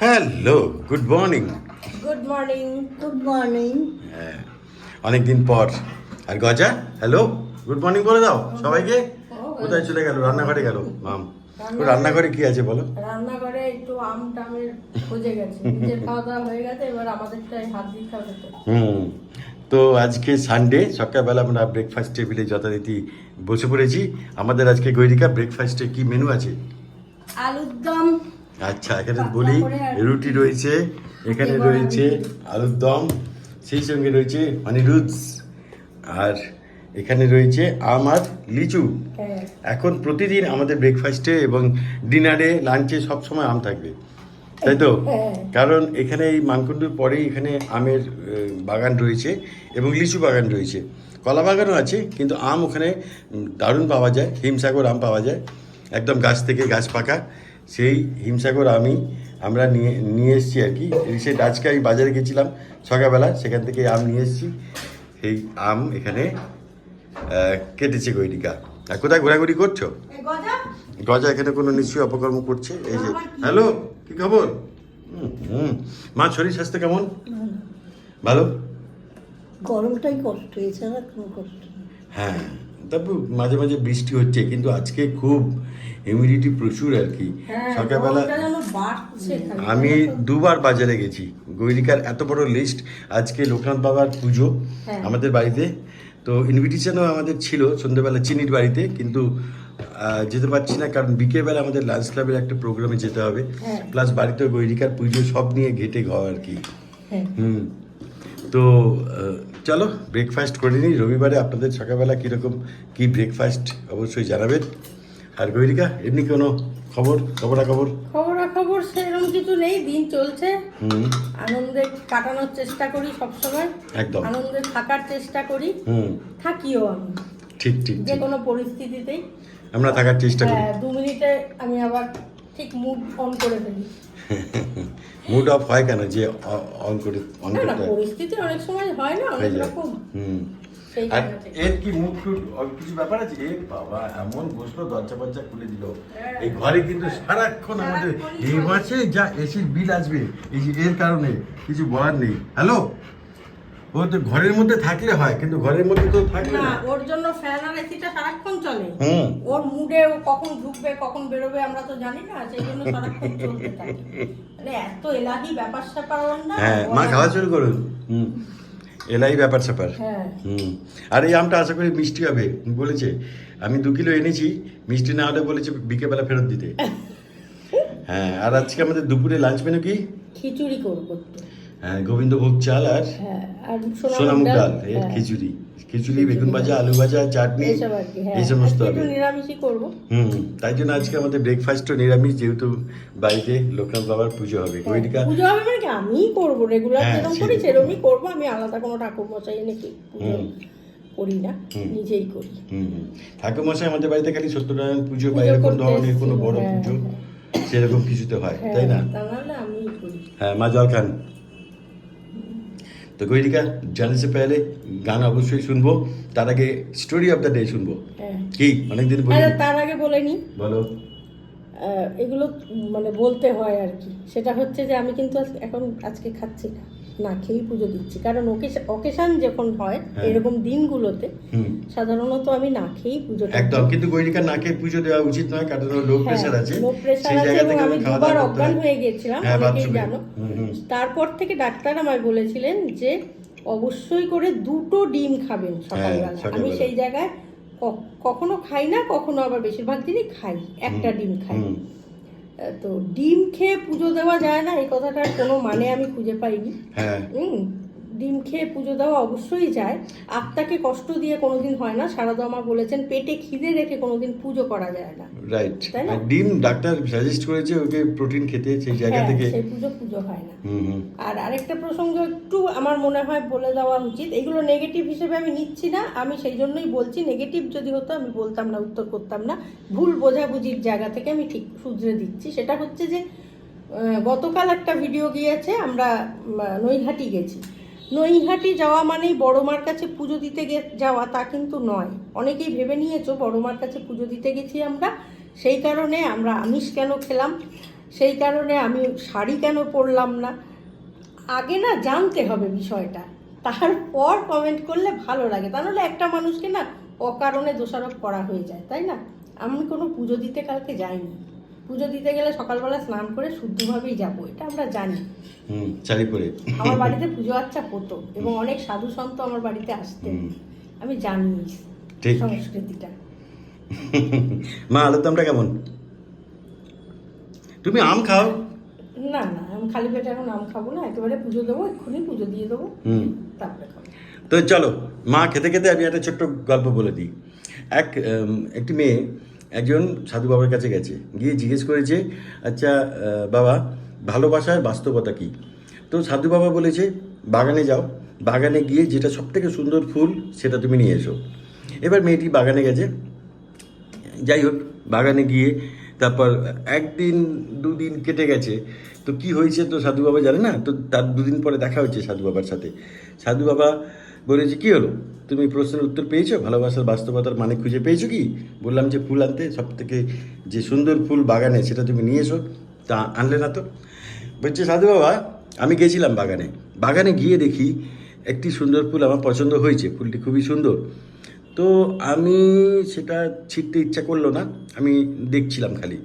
Hello good morning good morning good morning হ্যাঁ অনেকদিন পর। আর গজা হ্যালো গুড মর্নিং বলে দাও সবাইকে। কোথায় চলে গেল? রান্নাঘরে গেল? মাম রান্নাঘরে কি আছে বলো? রান্নাঘরে একটু আম টামের খুঁজে গেছে। নিজের খাওয়া দাওয়া হয়ে গেছে এবার আমাদেরটাই হাত দিতে হবে হুম। তো আজকে সানডে সকালবেলা আমরা ব্রেকফাস্ট টেবিলে যথারীতি বসে পড়েছি। আমাদের আজকে গৈরিকা ব্রেকফাস্টে কি মেনু আছে? আলুর দম। আচ্ছা এখানে বলি রুটি রয়েছে এখানে রয়েছে আলুর দম সেই সঙ্গে রয়েছে অনিরুদ্ধ আর এখানে রয়েছে আম আর লিচু। হ্যাঁ। এখন প্রতিদিন আমাদের ব্রেকফাস্টে এবং ডিনারে লাঞ্চে সব সময় আম থাকবে তাই তো? হ্যাঁ। কারণ এখানে এই মানকুণ্ডুর পরেই এখানে আমের বাগান রয়েছে এবং লিচু বাগান রয়েছে। কলা বাগানও আছে কিন্তু আম ওখানে দারুণ পাওয়া যায় হিমসাগর আম পাওয়া যায় একদম গাছ থেকে গাছ পাকা। সেই হিমসাগর আমি আমরা নিয়ে নিয়ে এসেছি আর কি। রিসেন্ট আজকে আমি বাজারে গেছিলাম সকালবেলা সেখান থেকে আম নিয়ে এসেছি। সেই আম এখানে কেটেছে গৈরিকা। আর কোথায় ঘোরাঘুরি করছ? গজা? গজা এখানে কোনো নিশ্চয়ই অপকর্ম করছে? এই যে হ্যালো কি খবর? হুম, হুম। মা শরীর স্বাস্থ্য কেমন? ভালো। গরমটাই কষ্ট এছাড়া কোনো কষ্ট হ্যাঁ। তারপর মাঝে মাঝে বৃষ্টি হচ্ছে কিন্তু আজকে খুব হিউমিডিটি প্রচুর আর কি হ্যাঁ সকালবেলা। আমি দুবার বাজারে গেছি গৈরিকার এত বড় লিস্ট আজকে লোকনাথ বাবার পুজো হ্যাঁ। আমাদের বাড়িতে তো ইনভিটেশনও আমাদের ছিল সন্ধ্যেবেলা চিনির বাড়িতে কিন্তু যেতে পারছি না কারণ বিকেলবেলা আমাদের লাঞ্চ ক্লাবের একটা প্রোগ্রামে যেতে হবে হ্যাঁ। প্লাস বাড়িতে গৈরিকার পুজো সব নিয়ে ঘেটে ঘর আর কি হ্যাঁ হুম তো চলো ব্রেকফাস্ট করে নিই। রবিবারে আপনাদের সকালবেলা কীরকম কী ব্রেকফাস্ট অবশ্যই জানাবেন। আর গৈরিকা এমনি কোনো খবর খবরাখবর? খবরাখবর সেরকম কিছু নেই দিন চলছে। আনন্দে কাটানোর চেষ্টা করি সবসময়। একদম। আনন্দে থাকার চেষ্টা করি। থাকিও আমি। ঠিক ঠিক যে কোনো পরিস্থিতিতেই। আমরা থাকার চেষ্টা করি। হ্যাঁ দু মিনিটে আমি আবার ঠিক মুড অন করে ফেলি। মুড অফ হয় কেন যে অন করে অন না পরিস্থিতি অনেক সময় হয় না অনেক রকম। হুম। আর এর কি কিছু ব্যাপার আছে? এ বাবা এমন বসল দরজা ফরজা খুলে দিল। হ্যাঁ। এই ঘরে কিন্তু সারাক্ষণ আমাদের এই মাসে যা এসির বিল আসবে। এই যে এর কারণে কিছু বলার নেই। হ্যালো ও তো ঘরের মধ্যে থাকলে হয় কিন্তু ঘরের মধ্যে তো থাকলে না ওর জন্য ফ্যান আর এসিটা সারাক্ষণ চলে। হুম। ওর মুডে ও কখন ঢুকবে কখন বেরোবে আমরা তো জানি না সেই জন্য সারাক্ষণ চলতে থাকে। মানে এত এলাহি ব্যাপার স্যাপার না হ্যাঁ মা খাওয়া শুরু করুন। হুম এলাই ব্যাপার স্যাপার। হ্যাঁ। হুম আর এই আমটা আশা করি মিষ্টি হবে বলেছে আমি দু কিলো এনেছি মিষ্টি না হলে বলেছে বিকেলবেলা ফেরত দিতে। হ্যাঁ আর আজকে আমাদের দুপুরে লাঞ্চ মেনু কি? খিচুড়ি করব। হ্যাঁ গোবিন্দভোগ চাল আর হ্যাঁ আর সোনামুগ ডাল এর হ্যাঁ। খিচুড়ি। খিচুড়ি বেগুন ভাজা আলু ভাজা চাটনি হ্যাঁ। এই সমস্ত হবে। একটু হুম তাই জন্য আজকে আমাদের ব্রেকফাস্টও নিরামিষ যেহেতু বাড়িতে লোকনাথ বাবার পুজো হবে। গৈরিকা পুজো হবে মানে কি? আমিই করব রেগুলার হ্যাঁ, যেরকম করি সেরকমই করব। আমি আলাদা কোনো ঠাকুর মশাই এনে কি পুজো হুম। করি না। নিজেই করি। ঠাকুর মশাই আমাদের বাড়িতে খালি সত্যনারায়ণ পুজো বা এরকম ধরনের কোনো বড় হ্যাঁ, পুজো হ্যাঁ। সেরকম কিছুতে হয় হ্যাঁ তাই না হ্যাঁ মা জল খান তো গৈরিকা জানে সে পেলে গান অবশ্যই শুনব তার আগে স্টোরি অফ দ্য ডে শুনব। হ্যাঁ। কি? অনেকদিন বলি তার আগে বলেনি। বলো। আহ, এগুলো মানে বলতে হয় আর কি। সেটা হচ্ছে যে আমি কিন্তু এখন আজকে খাচ্ছি না। না খেয়েই পুজো দিচ্ছি। কারণ অকেশান যখন হয় হ্যাঁ। এরকম দিনগুলোতে সাধারণত আমি না খেয়েই পুজো একদম কিন্তু গৈরিকা নাকে পুজো দেওয়া উচিত নয় কারণ লো প্রেশার আছে। লো প্রেশার আছে এবং আমি দুবার অজ্ঞান হয়ে। গেছিলাম হ্যাঁ, অনেকেই জানো। তারপর থেকে ডাক্তার আমায় বলেছিলেন যে অবশ্যই করে দুটো ডিম খাবেন সকালবেলা। আমি সেই জায়গায় কখনো খাই না কখনো আবার বেশিরভাগ দিনই খাই। একটা ডিম খাই। তো ডিম খেয়ে পুজো দেওয়া যায় না? এই কথাটার কোনো মানে আমি খুঁজে পাইনি। হ্যাঁ। হুম। ডিম খেয়ে পুজো দেওয়া অবশ্যই যায়। আত্মাকে কষ্ট দিয়ে কোনোদিন হয় না। সারদা মা বলেছেন পেটে খিদে রেখে কোনোদিন পুজো করা যায় না। রাইট? ডিম ডাক্তার সাজেস্ট করেছে ওকে প্রোটিন খেতে সেই জায়গা হ্যাঁ, থেকে। সেই পুজো পুজো হয় না। আর আরেকটা প্রসঙ্গ একটু আমার মনে হয় বলে দেওয়া উচিত। এগুলো নেগেটিভ হিসেবে আমি নিচ্ছি না। আমি সেই জন্যই বলছি নেগেটিভ যদি হতো আমি বলতাম না উত্তর করতাম না। ভুল বোঝাবুঝির জায়গা থেকে আমি ঠিক শুধরে দিচ্ছি। সেটা হচ্ছে যে গতকাল একটা ভিডিও গিয়েছে আমরা নৈহাটি গেছি। নৈহাটি যাওয়া মানেই বড় মার কাছে পুজো দিতে যাওয়া, তা কিন্তু নয়। অনেকেই ভেবে নিয়েছো বড় মার কাছে পুজো দিতে গেছি আমরা। সেই কারণে আমরা আমিষ কেন খেলাম? সেই কারণে আমি শাড়ি কেন পরলাম না? আগে না জানতে হবে বিষয়টা। তারপর কমেন্ট করলে ভালো লাগে। তা নাহলে একটা মানুষকে না অকারণে দোষারোপ করা হয়ে যায়, তাই না? আমি কোনো পুজো দিতে কালকে যাইনি। পুজো দিতে গেলে সকালবেলা স্নান করে শুদ্ধভাবেই যাব এটা আমরা জানি। হুম পরে আমার বাড়িতে পুজো আচ্ছা হতো এবং অনেক সাধু সন্ত আমার বাড়িতে আসতেন। আমি জানি সংস্কৃতিটা। মা আলুর দামটা কেমন? তুমি আম খাও? না না আমি খালি পেটে এখন আম খাব না একেবারে পুজো দেবো এক্ষুনি পুজো দিয়ে দেবো হুম। তারপরে খাব। তো চলো মা খেতে খেতে আমি একটা ছোট্ট গল্প বলে দিই। এক একটি মেয়ে একজন সাধু বাবার কাছে গেছে। গিয়ে জিজ্ঞেস করেছে আচ্ছা বাবা, ভালোবাসার বাস্তবতা কী? তো সাধু বাবা বলেছে, বাগানে যাও। বাগানে গিয়ে যেটা সব থেকে সুন্দর ফুল, সেটা তুমি নিয়ে এসো। এবার মেয়েটি বাগানে গেছে। যাই হোক, বাগানে গিয়ে তারপর একদিন, দুদিন কেটে গেছে। তো কি হয়েছে তো সাধু বাবা জানে না? তো তার দুদিন পরে দেখা হচ্ছে সাধু বাবার সাথে। সাধু বাবা বলেছে কী হলো? তুমি প্রশ্নের উত্তর পেয়েছ? ভালোবাসার বাস্তবতার মানে খুঁজে পেয়েছ কি? বললাম যে, ফুল আনতে সব থেকে যে সুন্দর ফুল বাগানে, সেটা তুমি নিয়ে এসো। তা আনলে না তো? বলছে, সাধু বাবা, আমি গেছিলাম বাগানে। বাগানে গিয়ে দেখি একটি সুন্দর ফুল আমার পছন্দ হয়েছে। ফুলটি খুবই সুন্দর। তো আমি সেটা ছিঁড়তে ইচ্ছা করল না। আমি দেখছিলাম খালি।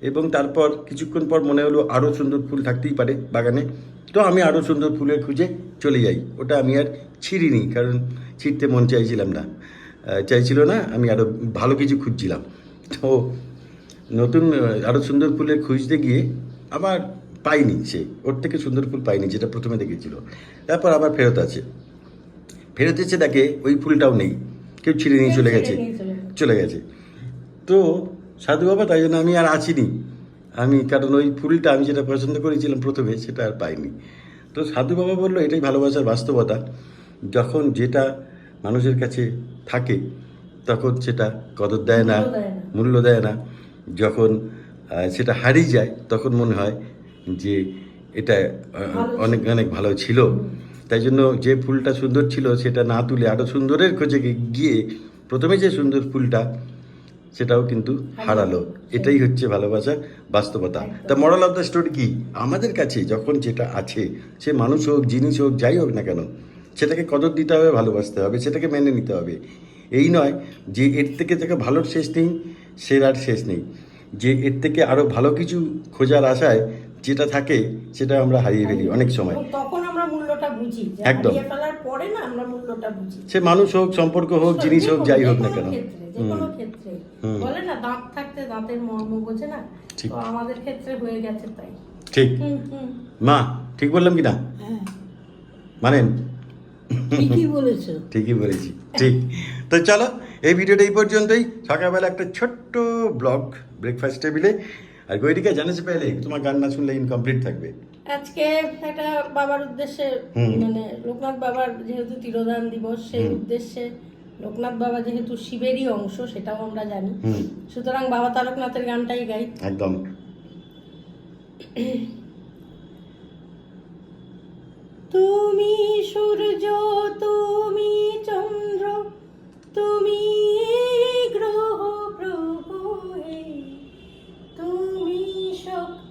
এবং তারপর কিছুক্ষণ পর মনে হলো আরও সুন্দর ফুল থাকতেই পারে বাগানে। তো আমি আরও সুন্দর ফুলের খুঁজে চলে যাই। ওটা আমি আর ছিঁড়িনি, কারণ ছিঁড়তে মন চাইছিলাম না। চাইছিল না, আমি আরও ভালো কিছু খুঁজছিলাম। তো নতুন আরও সুন্দর ফুলের খুঁজতে গিয়ে আবার পাইনি সে। ওর থেকে সুন্দর ফুল পাইনি, যেটা প্রথমে দেখেছিল। তারপর আবার ফেরত আছে। ফেরত এসে দেখে ওই ফুলটাও নেই। কেউ ছিঁড়ে নিয়ে চলে গেছে। চলে গেছে। তো সাধু বাবা তাই জন্য আমি আর আছিনি। আমি, কারণ ওই ফুলটা আমি যেটা পছন্দ করেছিলাম প্রথমে, সেটা আর পাইনি। তো সাধু বাবা বলল এটাই ভালোবাসার বাস্তবতা যখন যেটা মানুষের কাছে থাকে তখন সেটা কদর দেয় না মূল্য দেয় না। যখন সেটা হারিয়ে যায় তখন মনে হয় যে এটা। অনেক অনেক ভালো ছিল তাই জন্য যে ফুলটা সুন্দর ছিল সেটা না তুলে আরও সুন্দরের খোঁজে গিয়ে প্রথমে যে সুন্দর ফুলটা সেটাও কিন্তু হারালো। এটাই হচ্ছে ভালোবাসা বাস্তবতা। তা মরাল অফ দ্য স্টোরি কি? আমাদের কাছে যখন যেটা আছে সে মানুষ হোক জিনিস হোক যাই হোক না কেন সেটাকে কদর দিতে হবে ভালোবাসতে হবে সেটাকে মেনে নিতে হবে। এই নয় যে এর থেকে থেকে ভালোর শেষ নেই সে আর শেষ নেই। যে এর থেকে আরও ভালো কিছু খোঁজার আশায় যেটা থাকে সেটা আমরা হারিয়ে ফেলি অনেক সময়। তখন আমরা মূল্যটা বুঝি একদম। ফেলার পরে না আমরা মূল্যটা বুঝি। সে মানুষ হোক সম্পর্ক হোক জিনিস হোক যাই হোক না কেন কোনো ক্ষেত্রে, বলে না দাঁত থাকতে দাঁতের মর্ম বোঝে না তো আমাদের ক্ষেত্রে হয়ে গেছে তাই। ঠিক। মা ঠিক বললাম কি না? হ্যাঁ। মানেন? ঠিকই বলেছ। ঠিকই বলেছি ঠিক। তো চলো এই ভিডিওটা এই পর্যন্তই। সকালবেলা একটা ছোট্ট ব্লগ ব্রেকফাস্ট টেবিলে আর গৈরিকা জানিস পেলে তোমার গান না শুনলে ইনকমপ্লিট থাকবে। আজকে একটা বাবার উদ্দেশ্যে মানে লোকনাথ বাবার যেহেতু তিরোধান দিবস সেই উদ্দেশ্যে লোকনাথ বাবা যেহেতু শিবেরই অংশ সেটাও আমরা জানি। সুতরাং বাবা তারকনাথের গানটাই গাই। একদম। তুমি সূর্য তুমি চন্দ্র তুমি গ্রহ প্রভু তুমি শক্তি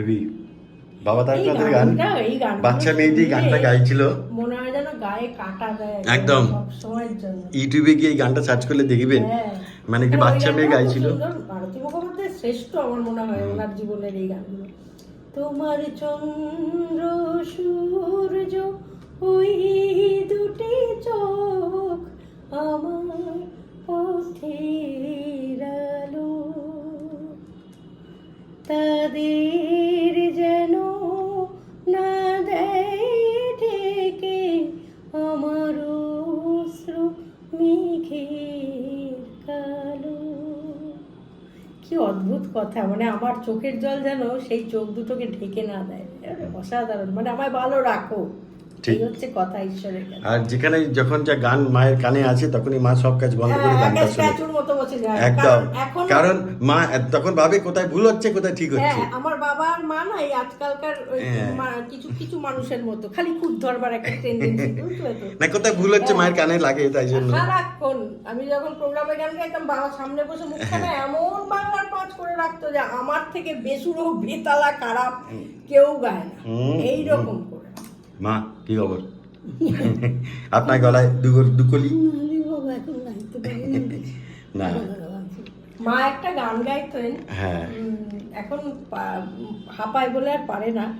হেভি বাবা গান বাচ্চা মেয়েটি গানটা গাইছিল মনে হয় যেন গায়ে কাটা দেয় একদম। ইউটিউবে গিয়ে এই গানটা সার্চ করলে দেখবেন হ্যাঁ। মানে একটি বাচ্চা মেয়ে গাইছিল সুন্দর। ভারতী মুখোপাধ্যায় শ্রেষ্ঠ আমার মনে হয় ওনার জীবনের এই গানগুলো তোমার চন্দ্র সূর্য ওই কথা মানে আমার চোখের জল যেন সেই চোখ দুটোকে ঢেকে না দেয়। অসাধারণ মানে আমায় ভালো রাখো। ঠিক। হচ্ছে কথা ঈশ্বরের আর যেখানে যখন যা গান মায়ের কানে আছে তখনই মা সব কাজ বন্ধ করে হ্যাঁ, গানটা শোনে। একদম। কারণ মা তখন ভাবে কোথায় ভুল হচ্ছে কোথায় ঠিক হচ্ছে। হ্যাঁ আমার বাবা আর মা না এই আজকালকার হ্যাঁ। কিছু কিছু মানুষের মতো খালি খুদ ধরবার একটা টেন্ডেন্সি না কোথায় ভুল হচ্ছে মায়ের কানে লাগে তাই জন্য। সারাক্ষণ আমি যখন প্রোগ্রামে গান গাইতাম বাবা সামনে বসে মুখখানে এমন বাংলার পাঁচ করে রাখতো যে আমার থেকে বেসুরো বেতালা খারাপ কেউ গায় না। এইরকম। মা কি খবর? আপনার গলায় দুগর- দুকলি? না। মা একটা গান গাইতেন। হ্যাঁ। এখন হাঁপায় বলে আর পারে না।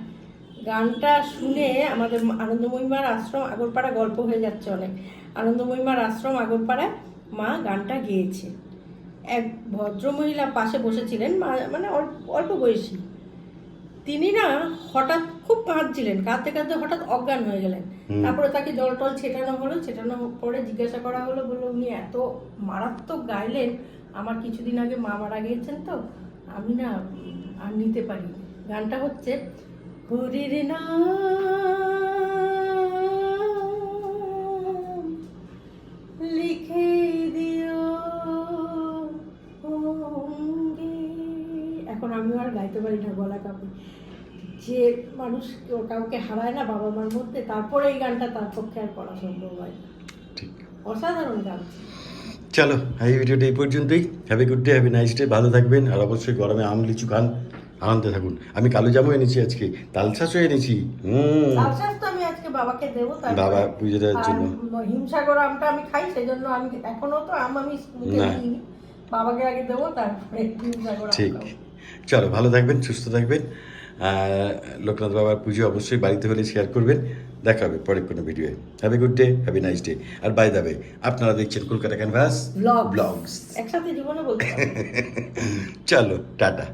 গানটা শুনে আমাদের আনন্দময়ীমার আশ্রম আগরপাড়া গল্প হয়ে যাচ্ছে অনেক। আনন্দময়ীমার আশ্রম আগরপাড়ায় মা গানটা গেয়েছে। এক ভদ্রমহিলা পাশে বসেছিলেন। মা- মানে অল্প অল্প বয়সী। তিনি না হঠাৎ খুব কাঁদছিলেন কাঁদতে কাঁদতে হঠাৎ অজ্ঞান হয়ে গেলেন। তারপরে তাকে জল টল ছেটানো হলো ছেটানো পরে জিজ্ঞাসা করা হলো বলল উনি এত মারাত্মক গাইলেন আমার কিছুদিন আগে মা মারা গিয়েছেন তো আমি না আর নিতে পারি গানটা হচ্ছে হরির নাম পারি না গলা কাপে। যে মানুষ কাউকে হারায় না বাবা মার মধ্যে তারপরে এই গানটা তার পক্ষে আর করা সম্ভব হয় না। অসাধারণ গান। চলো এই ভিডিওটা এই পর্যন্তই। Have a good day have a nice day ভালো থাকবেন। আর অবশ্যই গরমে আম লিচু খান আনন্দে থাকুন। আমি কালো জামও এনেছি আজকে তালশাঁসও এনেছি। হুম। তো আমি আজকে বাবাকে দেবো বাবা পুজো দেওয়ার জন্য। হিমসাগর আমটা আমি খাই সেজন্য আমি এখনও তো আম আমি বাবাকে আগে দেবো তারপরে হিমসাগর ঠিক। চলো ভালো থাকবেন সুস্থ থাকবেন। আর লোকনাথ বাবার পুজো অবশ্যই বাড়িতে হলে শেয়ার করবেন। দেখা হবে পরের কোনো ভিডিওয়ে have good day have nice day R bye দাবে আপনারা দেখছেন কলকাতা ক্যানভাস ব্লগস একসাথে জীবনে বলতে চলো টাটা।